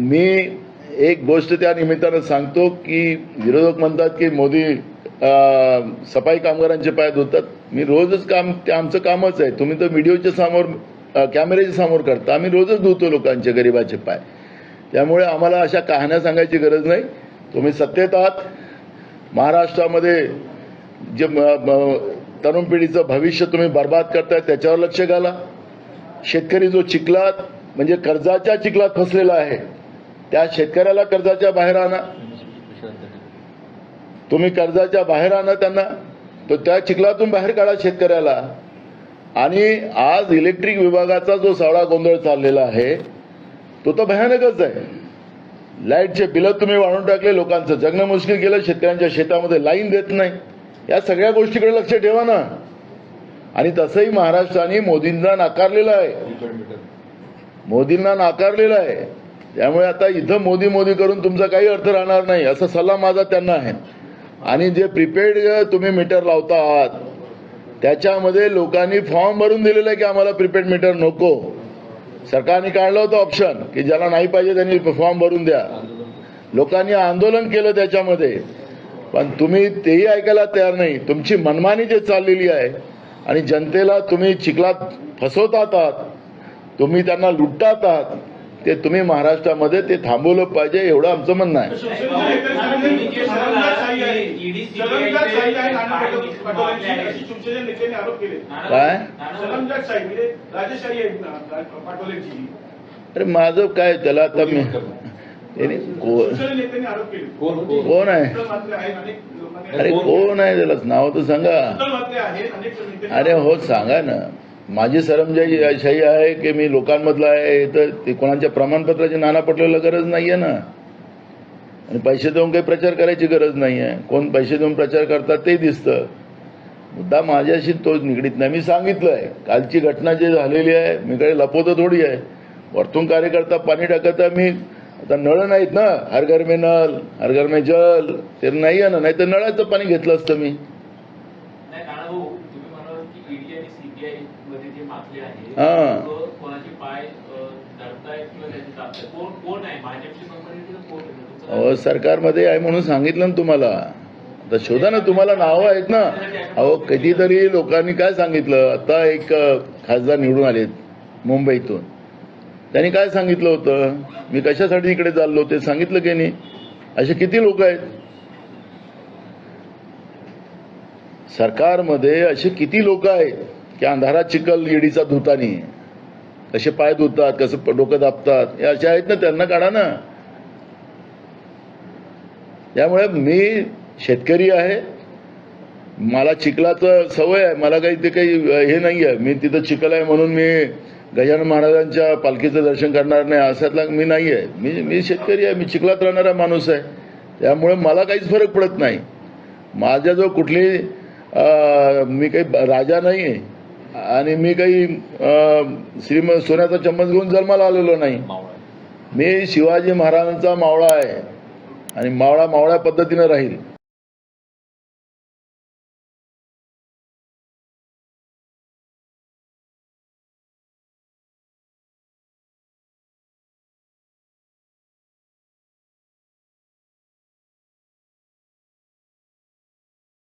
मी एक गोष्ट त्या निमित्तानं सांगतो की विरोधक म्हणतात की मोदी सफाई कामगारांचे पाय धुतात. मी रोजच काम ते आमचं कामच आहे. तुम्ही तर व्हिडिओच्या समोर कॅमेऱ्याच्या समोर करता. आम्ही रोजच धुतो लोकांचे गरिबाचे पाय. त्यामुळे आम्हाला अशा कहाण्या सांगायची गरज नाही. तुम्ही सत्तेत आहात. महाराष्ट्रामध्ये जे तरुण पिढीचं भविष्य तुम्ही बर्बाद करताय त्याच्यावर लक्ष घाला. शेतकरी जो चिखलात म्हणजे कर्जाच्या चिखलात फसलेला आहे त्या शेतकऱ्याला कर्जाच्या बाहेर आणा. तुम्ही कर्जाच्या बाहेर आणा त्यांना. तर त्या चिखलातून बाहेर काढा शेतकऱ्याला. आणि आज इलेक्ट्रिक विभागाचा जो सावळा गोंधळ चाललेला आहे तो तर भयानकच आहे. लाईटचे बिलं तुम्ही वाढून टाकले लोकांचं. जगणं मुश्किल केलं शेतकऱ्यांच्या शेतामध्ये लाईन देत नाही. या सगळ्या गोष्टीकडे लक्ष ठेवा ना. आणि तसंही महाराष्ट्राने मोदींना नाकारलेलं आहे. मोदींना नाकारलेलं आहे. त्यामुळे आता इथं मोदी मोदी करून तुमचा काही अर्थ राहणार नाही असा सल्ला माझा त्यांना आहे. आणि जे प्रिपेड तुम्ही मीटर लावता आहात त्याच्यामध्ये लोकांनी फॉर्म भरून दिलेला आहे की आम्हाला प्रिपेड मीटर नको. सरकारने काढलं होतं ऑप्शन की ज्याला नाही पाहिजे त्यांनी फॉर्म भरून द्या. लोकांनी आंदोलन केलं त्याच्यामध्ये. पण तुम्ही तेही ऐकायला तयार नाही. तुमची मनमानी जे चाललेली आहे आणि जनतेला तुम्ही चिखलात फसवतात आहात तुम्ही त्यांना लुटतात आहात ते तुम्ही महाराष्ट्रामध्ये ते थांबवलं पाहिजे एवढं आमचं म्हणणं आहे. काय? अरे माझं काय त्याला आता मी कोण आहे? अरे कोण आहे त्याला? नाव तर सांगा. अरे हो सांगा ना. माझी सरमजाई शाही आहे की मी लोकांमधला आहे तर ते कोणाच्या प्रमाणपत्राची नाना पटलेला गरज नाहीये ना. आणि पैसे देऊन काही प्रचार करायची गरज नाही आहे कोण पैसे देऊन प्रचार करतात ते दिसतं. मुद्दा माझ्याशी तो निगडीत नाही. मी सांगितलं आहे कालची घटना जी झालेली आहे मी काही लपवतो थोडी आहे. वरतून कार्यकर्ता पाणी टाकत मी आता नळ नाहीत ना. हर घर में नल हर घर में जल ते नाही आहे ना. नाही तर नळाचं पाणी घेतलं असतं मी. अहो सरकारमध्ये आहे म्हणून सांगितलं ना तुम्हाला. आता शोधा ना तुम्हाला नावं आहेत ना. अहो कधीतरी लोकांनी काय सांगितलं? आता एक खासदार निवडून आलेत मुंबईतून. त्यांनी काय सांगितलं होतं? मी कशासाठी इकडे चाललो? ते सांगितलं की नाही? असे किती लोक आहेत? सरकारमध्ये असे किती लोक आहेत? की अंधारात चिखल येडीचा धुतानी. कसे पाय धुतात कसं डोकं दाबतात हे असे आहेत ना त्यांना काढा ना त्यामुळे मी शेतकरी आहे. मला चिखलाचं सवय आहे. मला काही ते काही हे नाही आहे मी तिथं चिखल आहे म्हणून मी गजानन महाराजांच्या पालखीचं दर्शन करणार नाही. असातला मी नाही आहे मी मी शेतकरी आहे. मी चिखलात राहणारा माणूस आहे. त्यामुळे मला काहीच फरक पडत नाही. माझ्याजवळ कुठली मी काही राजा नाही आहे आणि मी काही अं, श्रीम सोन्याचा चम्मच घेऊन जन्माला आलेलो नाही. मी शिवाजी महाराजांचा मावळा आहे. आणि मावळा मावळ्या पद्धतीनं राहील.